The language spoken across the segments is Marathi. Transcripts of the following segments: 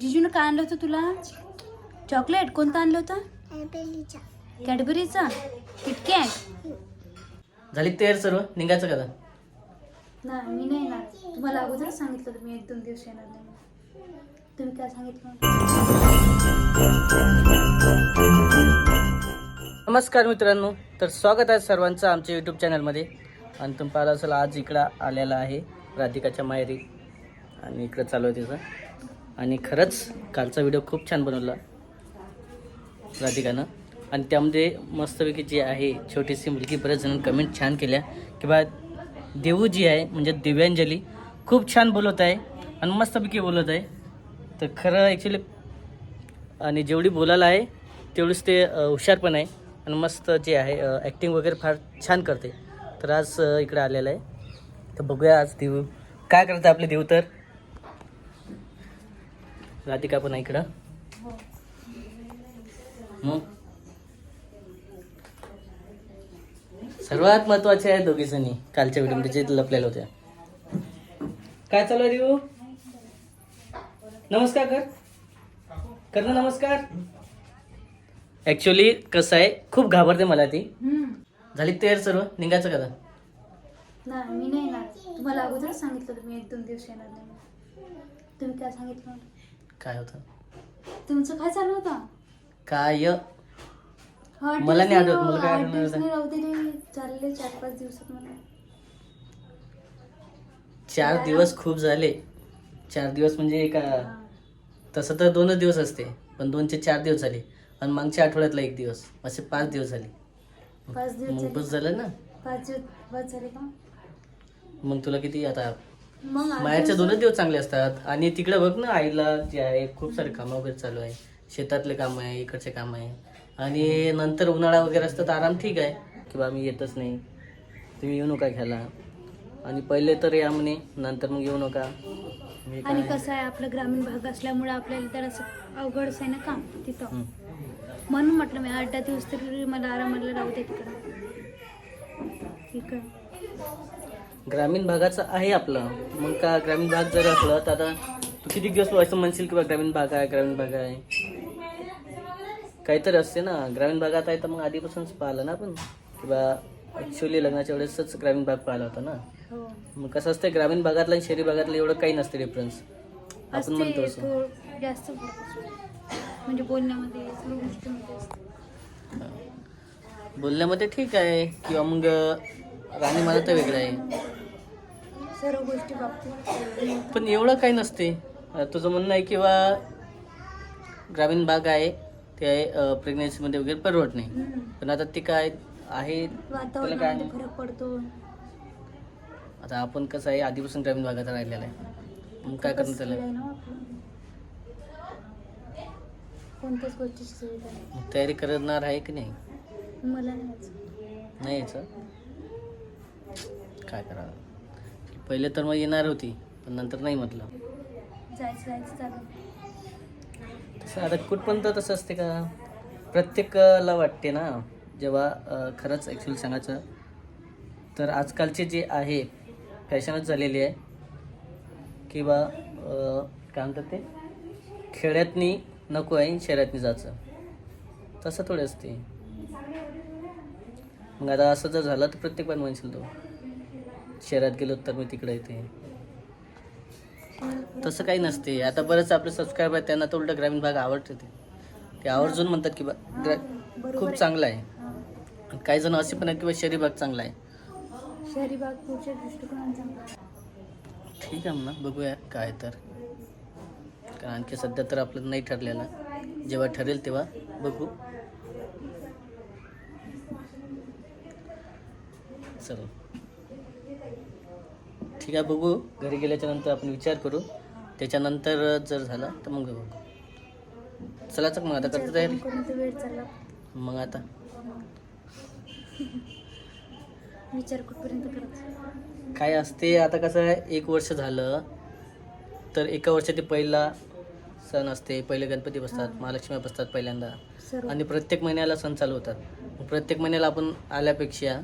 जिजून काय आणलं होतं तुला? चॉकलेट? कोणतं आणलं होतं? कॅडबरीचा? किटकॅट? झाली तयार सर्व? निघायचं का आता? नाही मी नाही येणार. तुम्हाला अगोदरच सांगितलं होतं मी एक दोन दिवस येणार नाही तुम्ही काय सांगितलं नमस्कार मित्रांनो तर स्वागत आहे सर्वांचं आमच्या यूट्यूब चॅनलमध्ये आणि तुम्ही पाहिलं असेल आज इकडं आलेला आहे राधिकाच्या माहेरी. आणि इकडं चालू आहे तिचं. आणि खरंच कालचा व्हिडिओ खूप छान बनवला. राधिकानं. आणि त्यामध्ये मस्तपैकी जी आहे छोटीशी मुलगी बऱ्याच जणांनी कमेंट छान केल्या की बा देऊ जी आहे म्हणजे दिव्यांजली खूप छान बोलत आहे आणि मस्तपैकी बोलत आहे. तर खरं ॲक्च्युली आणि जेवढी बोलायला आहे तेवढीच ते हुशार पण आहे आणि मस्त जे आहे ॲक्टिंग वगैरे फार छान करते. तर आज इकडे आलेलं आहे. तर बघूया आज देऊ काय करतं आपले देऊ तर? राधिका पण आहे इकडं. मग? सर्वात महत्त्वाचे आहे दोघी जणी. कालच्या व्हिडिओमध्ये जे लपलेल्या होत्या. काय चालू आहे देऊ नमस्कार कर. कर ना नमस्कार. ऍक्च्युली कसं आहे? खूप घाबरते मला ती. झाली तयार सर्व? निघायचं का नाही मी नाही येणार. तुम्हाला अगोदर सांगितलं तुम्ही एक दोन दिवस येणार नाही तुम्ही काय सांगितलं काय होतं? तुमचं काय चालू होतं? काय मला नाही आठवत, मला काय आठ आठवणार दिवस आता? नाही राहू दिले चालले चार पाच दिवसात मला चार दिवस खूप झाले. चार दिवस म्हणजे का हा. तसं तर दोनच दिवस असते पण दोनचे चार दिवस झाले. आणि मागच्या आठवड्यातला एक दिवस असे पाच दिवस झाले. पाच दिवस मग बस झालं ना? पाच दिवस झाले का? मग तुला किती आता दिवसात- दोनच दिवस चांगले असतात. आणि तिकडे बघ ना आईला जे आहे खूप सारे कामं वगैरे चालू आहे. शेतातले काम आहे इकडचे काम आहे. आणि नंतर उन्हाळा वगैरे असतं तर आराम ठीक आहे. किंवा आम्ही येतच नाही. तुम्ही येऊ नका घ्यायला. आणि पहिले तर या म्हणे नंतर मग येऊ नका. मी आणि कसं आहे आपलं ग्रामीण भाग असल्यामुळे आपल्याला तर असं अवघडच आहे ना काम तिथं. म्हणून म्हटलं मी आठ दहा दिवस तरी मला आरामाला राहू दे तिकडं. इकडं. ग्रामीण भागाचं आहे आपलं. मग का ग्रामीण भाग जर असलं तर आता तू किती दिवस असं म्हणशील किंवा ग्रामीण भाग आहे ग्रामीण भाग आहे? काहीतरी असते ना. ग्रामीण भागात आहे तर मग आधीपासूनच पाहिलं ना आपण. किंवा ॲक्च्युली लग्नाच्या वेळेसच ग्रामीण भाग पाहिला होता ना. मग कसं असतं ग्रामीण भागातलं आणि शहरी भागातलं एवढं काही नसते डिफरन्स आपण म्हणतो असं. थोडं जास्त. म्हणजे बोलण्यामध्ये सर्व गोष्टीमध्ये असते. बोलण्यामध्ये ठीक आहे. किंवा मग राणी मला तर वेगळं आहे. सर्व गोष्टी बाबतीत. पण एवढं काही नसते. तुझं म्हणणं आहे किंवा ग्रामीण भाग आहे ते प्रेग्नेन्सीमध्ये वगैरे परवडत नाही. पण आता ते काय आहे त्याला काय फरक पडतो. आता आपण कसं आहे आधीपासून ग्रामीण भागात राहिलेलं आहे. मग काय करणार त्याला. कोणत्याच गोष्टीची सुविधा नाही. तयारी करणार आहे की नाही? मला नाही. नाही यायचं? काय करावं? पहिले तर मग येणार होती पण नंतर नाही म्हटलं. जायचं जायचं चालू तसं आता कुठपर्यंत तसं असते का? प्रत्येकाला वाटते ना जेव्हा अं, खरंच ॲक्च्युअली सांगायचं तर आजकालचे जे आहे फॅशनच झालेली आहे किंवा अं, काय म्हणतात ते? खेड्यातनी नको आहे शहरातनी जायचं. तसं थोडे असते. मग आता असं जर झालं तर प्रत्येक पण म्हणशील तो. शहरात गेलो तर मी तिकडे येते. तसं काही नसते. आता बरेच आपले सबस्क्राईबर आहेत त्यांना तर उलट ग्रामीण भाग आवडते ते. ते आवर्जून म्हणतात की बा खूप. चांगला आहे. काही जण असे पण आहेत की बा शहरी भाग चांगला आहे. शहरी भाग पुढच्या. ठीक आहे म्हणा बघूया काय तर. कारण आणखी सध्या तर आपलं नाही ठरलेलं. जेव्हा ठरेल तेव्हा बघू. चल. ठीक आहे बघू. घरी गेल्याच्यानंतर आपण विचार करू. त्याच्यानंतर जर झालं तर मग बघू. चलाच मग आता करतो तयारी. चालला. मग आता. विचार कुठपर्यंत काय असते आता कसं आहे एक वर्ष झालं तर एका वर्षात पहिला सण असते. पहिले गणपती बसतात महालक्ष्मी बसतात पहिल्यांदा. आणि प्रत्येक महिन्याला सण चालू होतात. प्रत्येक महिन्याला आपण आल्यापेक्षा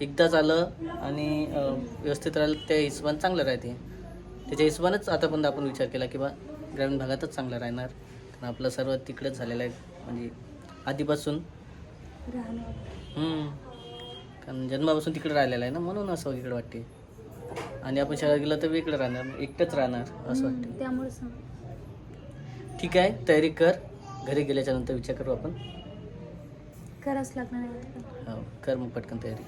एकदाच आलं आणि व्यवस्थित राहिलं त्या हिशोबाने चांगलं राहते. त्याच्या हिशोबानेच आतापर्यंत आपण विचार केला की बा ग्रामीण भागातच चांगलं राहणार. कारण आपलं सर्व तिकडेच झालेलं आहे म्हणजे आधीपासून. कारण जन्मापासून तिकडे राहिलेलं आहे ना म्हणून असं इकडे वाटते. आणि आपण शहरात गेलं तर वेगळं राहणार एकटंच राहणार असं वाटते. त्यामुळे ठीक आहे तयारी कर. घरी गेल्याच्यानंतर विचार करू आपण. करावंच लागणार. हो कर मग पटकन तयारी.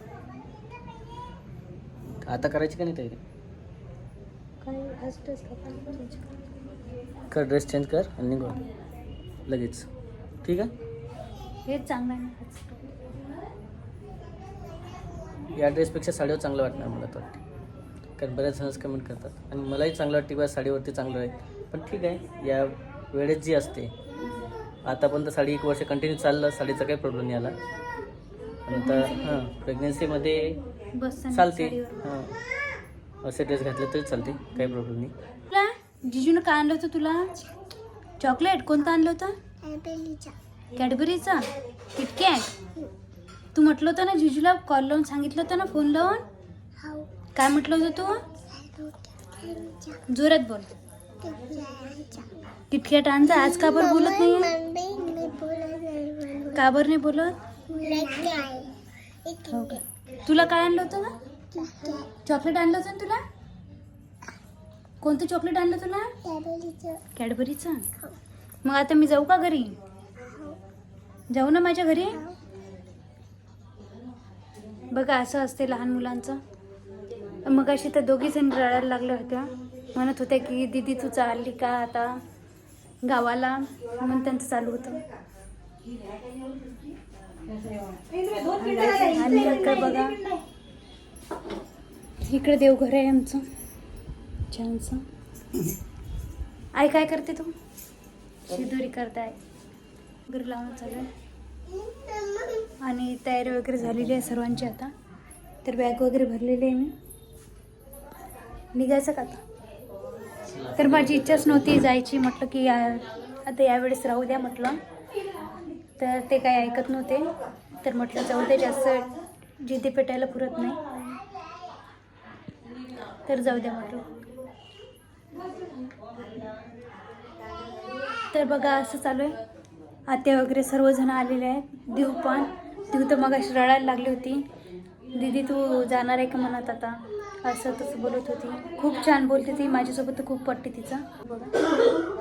आता करायची का नाही तयारी? काय आज करा. ड्रेस चेंज कर आणि निघू लगेच. ठीक आहे? हेच चांगलं आहे ना आज. या ड्रेसपेक्षा साडीवर चांगलं वाटणार मला तर वाटते. कारण बऱ्याच जणच कमेंट करतात. आणि मलाही चांगलं वाटते बा साडीवरती चांगलं आहे. पण ठीक आहे. या वेळेत जी असते. आतापर्यंत साडी एक वर्ष कंटिन्यू चाललं. साडीचा काही प्रॉब्लेम नाही आला. नंतर हां प्रेग्नेन्सीमध्ये बसताना चालते. हां. असे ड्रेस घातले तरी चालते. काही प्रॉब्लेम नाही. तुला? जिजूनं काय आणलं होतं तुला? चॉकलेट कोणतं आणलं होतं? कॅडबरीचा किटकॅट तू म्हटलं होतं ना जिजूला कॉल लावून सांगितलं होतं ना फोन लावून? काय म्हटलं होतं तू? जोरात बोल. किटकॅट आणजा आज का बरं बोलत नाही का बरं नाही बोलत? हो का? तुला काय आणलं होतं ना चॉकलेट आणलं होतं ना तुला? कोणतं चॉकलेट आणलं तुला कॅडबरीचं. मग आता मी जाऊ का घरी? जाऊ ना माझ्या घरी? बघा असं असते लहान मुलांचं. मग अशी तर दोघी जण रडायला लागल्या होत्या. म्हणत होत्या की दीदी तू चालली का आता? गावाला. म्हणून त्यांचं चालू होतं. आणि इकडे बघा इकडे देवघर आहे आमचं. छानसं आई काय करते तू? शिदोरी करताय. घरी लावणं चालू आणि तयारी वगैरे झालेली आहे सर्वांची आता. तर बॅग वगैरे भरलेली आहे मी. निघायचं का आता? तर माझी इच्छाच नव्हती जायची. म्हटलं की या आता यावेळेस राहू द्या म्हटलं. तर ते काही ऐकत नव्हते. तर म्हटलं जाऊ दे जास्त जिद्दी पेटायला पुरत नाही. तर जाऊ द्या म्हटलं. तर बघा असं चालू आहे. आत्या वगैरे सर्वजण आलेले आहेत. देऊ पण. देऊ तर मग अशी रडायला लागली होती. दीदी तू जाणार आहे का म्हणत आता? असं तसं बोलत होती. खूप छान बोलते ती. माझ्यासोबत तर खूप पटते तिचं. बघा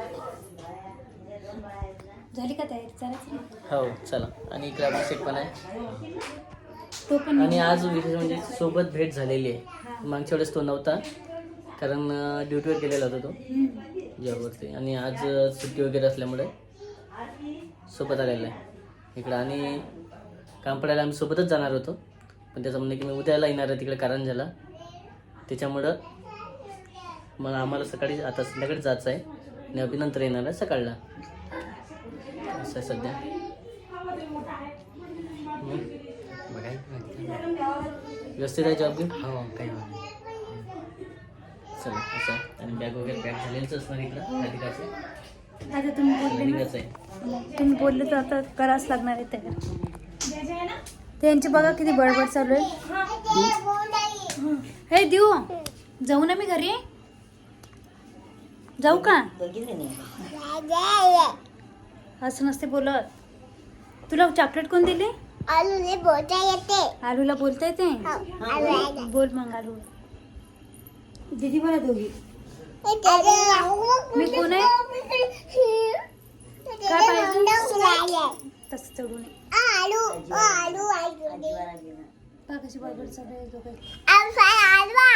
झाली का तयारी? चालायची हो चला. आणि इकडे सेट पण आहे. तो पण आणि आज विशेष म्हणजे सोबत भेट झालेली आहे. मागच्या वेळेस तो नव्हता. कारण ड्युटीवर गेलेला होता तो. जॉबवरती आणि आज सुट्टी वगैरे असल्यामुळे सोबत आलेला आहे. इकडं आणि काम पडायला आम्ही सोबतच जाणार होतो. पण त्याचं म्हणणं की मी उद्याला येणार आहे तिकडे कारंजाला त्याच्यामुळं मग आम्हाला सकाळी आता संध्याकाळी जायचं आहे. आणि अभि नंतर येणार आहे सकाळला. असं सध्या. व्यवस्थित आहे जॉब हो काही चला असं. आणि बॅग वगैरे पॅक झालेलंच असणार इकडं राधिकाचं आता तुम्ही बोलले ना. निघायचं आहे. तुम्ही बोलले तर आता करावंच लागणार आहे तयार त्यांची बघा किती बडबड चालू आहे. हे देऊ जाऊ ना मी घरी. जाऊ का? असं नसते बोलत. तुला चॉकलेट कोण दिले? आलूने बोलता येते. आलूला बोलता येते? आलू बोल. मग आलू. दीदी मला दोघी. मी कोण आहे? काय पाहिजे? तसं चढू नये आलू आलू आलू बघ कशी बडबड चालू आहे दोघं आलवा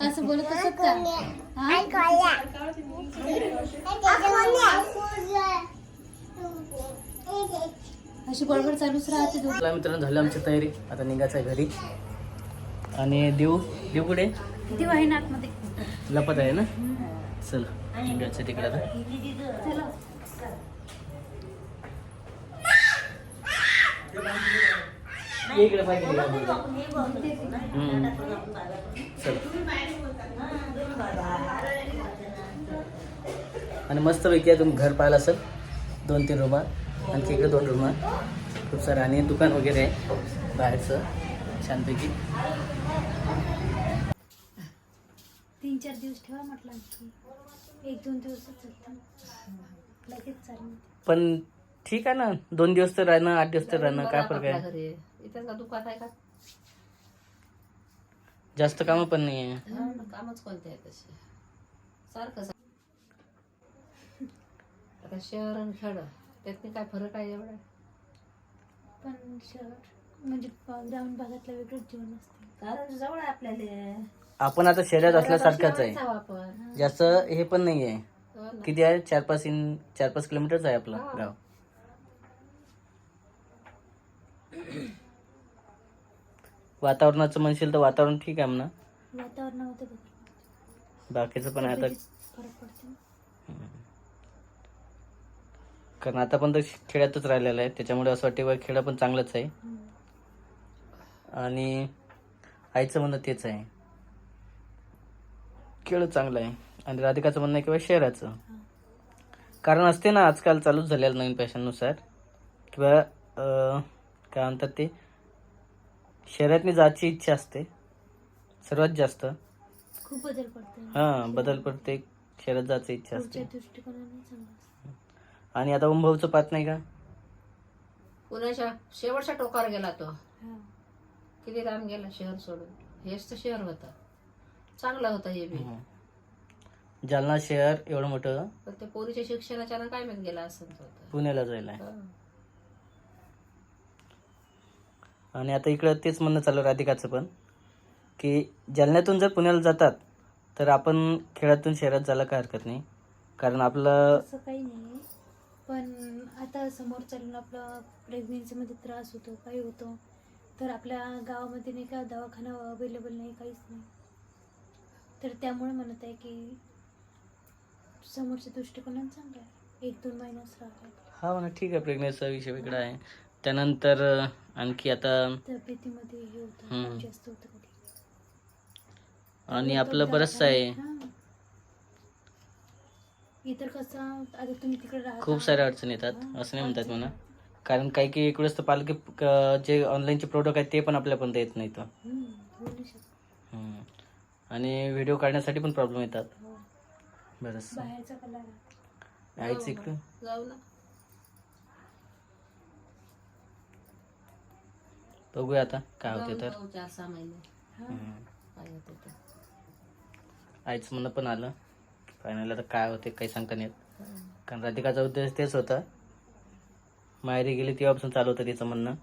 असं बोलत असत का? अशी बडबड चालूच राहते मित्रांनो झालं आमची तयारी. आता निघायचं आहे घरी. आणि देऊ? देऊ कुठे? देव आहे ना आतमध्ये. लपत आहे ना? चला निघायचं तिकडे आता. इकडे आणि मस्त पैकी आहे तुम्ही घर पाहिलं असेल दोन तीन रूमा आणखी इकडे दोन रूमा खूप सारं. आणि दुकान वगैरे आहे बाहेरचं. छानपैकी. तीन चार दिवस ठेवा म्हटलं एक दोन दिवसच चालतं लगेच चालेल पण ठीक आहे ना दोन दिवस तर राहणं आठ दिवस तर राहणं काय फरक आहे? का आहे का? जास्त कामं पण नाही आहे हा ना, कामच कोणते आहे तसे? सारखं आता शहर आणि खेड त्यातनी काय फरक आहे एवढा? पण शहर म्हणजे ग्रामीण भागातलं वेगळंच जीवन असते. कारण जवळ आहे आपल्याला. आपण आता शहरात असल्यासारखंच आहे. जाऊ आपण. जास्त हे पण नाही आहे हो ना. किती आहे? चार पाच इन चार पाच किलोमीटरच आहे आपलं. गाव. वातावरणाचं म्हणशील तर वातावरण ठीक आहे म्हणा. वातावरणामध्ये. बाकीचं पण आहे आता फरक पडतो. कारण आता पण तर खेड्यातच राहिलेलं आहे. त्याच्यामुळे असं वाटते बा खेडं पण चांगलंच आहे. आणि आईचं म्हणणं तेच आहे. खेळ चांगलं आहे. आणि राधिकाचं म्हणणं आहे किंवा शहराचं. कारण असते ना आजकाल चालूच झालेलं नवीन फॅशननुसार. किंवा अं, काय म्हणतात ते? शहरातनी जायची इच्छा असते. सर्वात जास्त. खूप बदल पडतो हां बदल पडते शहरात जायची इच्छा असते. दृष्टिकोनाने चांगलं. आणि आता उंभाऊचं पाहत नाही का? पुण्याच्या शेवटच्या टोकावर गेला तो. हा. किती लांब गेला शहर सोडून. हेच तर शहर होतं. चांगलं होतं हे बी. जालना शहर एवढं मोठं. पण ते पोरीच्या शिक्षणाच्या काय माहीत गेला असं होतं पुण्याला जायला हा. आणि आता इकडं तेच म्हणणं चालू राधिकाचं पण की जालन्यातून जर पुण्याला जातात तर आपण खेळातून शहरात जायला काय हरकत नाही. कारण आपलं असं काही नाही. पण आता समोर चालून आपलं प्रेग्नेन्सीमध्ये त्रास होतो काही होतो तर आपल्या गावामध्ये नाही का दवाखाना अवेलेबल नाही काहीच नाही. तर त्यामुळे म्हणत आहे की समोरच्या दृष्टिकोनाने चांगलं आहे. एक दोन महिन्याच राहतात हा म्हणा ठीक आहे प्रेग्नेन्सीचा विषय वेगळा आहे. त्यानंतर आणखी आता तब्येतीमध्ये हे होतं हम्म. खूप जास्त होतं कधी. आणि आपलं बरंचसं आहे. हां. इतर कसं आता तुम्ही तिकडे राहता. खूप साऱ्या अडचणी येतात असं नाही म्हणतात म्हणा. कारण काही काही इकडेच तर पालखी क- जे ऑनलाईनचे प्रोडक्ट आहेत ते पण आपल्यापर्यंत येत नाहीत. हम्म, होऊ नाही शकत. हम्म. आणि व्हिडिओ काढण्यासाठी पण प्रॉब्लेम येतात. हो. बरंच. बाहेरचा आहेच इकडं. जाऊ ना. बघूया आता काय होते तर. चार सहा महिने. हम्म. काय होते आईचं म्हणणं पण आलं. फायनल आता काय होते काही सांगता नाही. येत. कारण राधिकाचा उद्देश तेच होता. माहेरी गेली तेव्हापासून चालू होतं तिचं म्हणणं.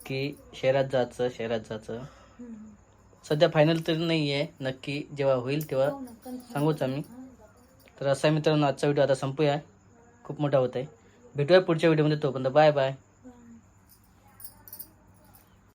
की शहरात जायचं शहरात जायचं. सध्या फायनल तरी नाही आहे नक्की जेव्हा होईल तेव्हा हो ना सांगूच आम्ही. तर असा मित्रांनो आजचा व्हिडिओ आता संपूया. खूप मोठा होत आहे भेटूया पुढच्या व्हिडिओमध्ये तोपर्यंत बाय बाय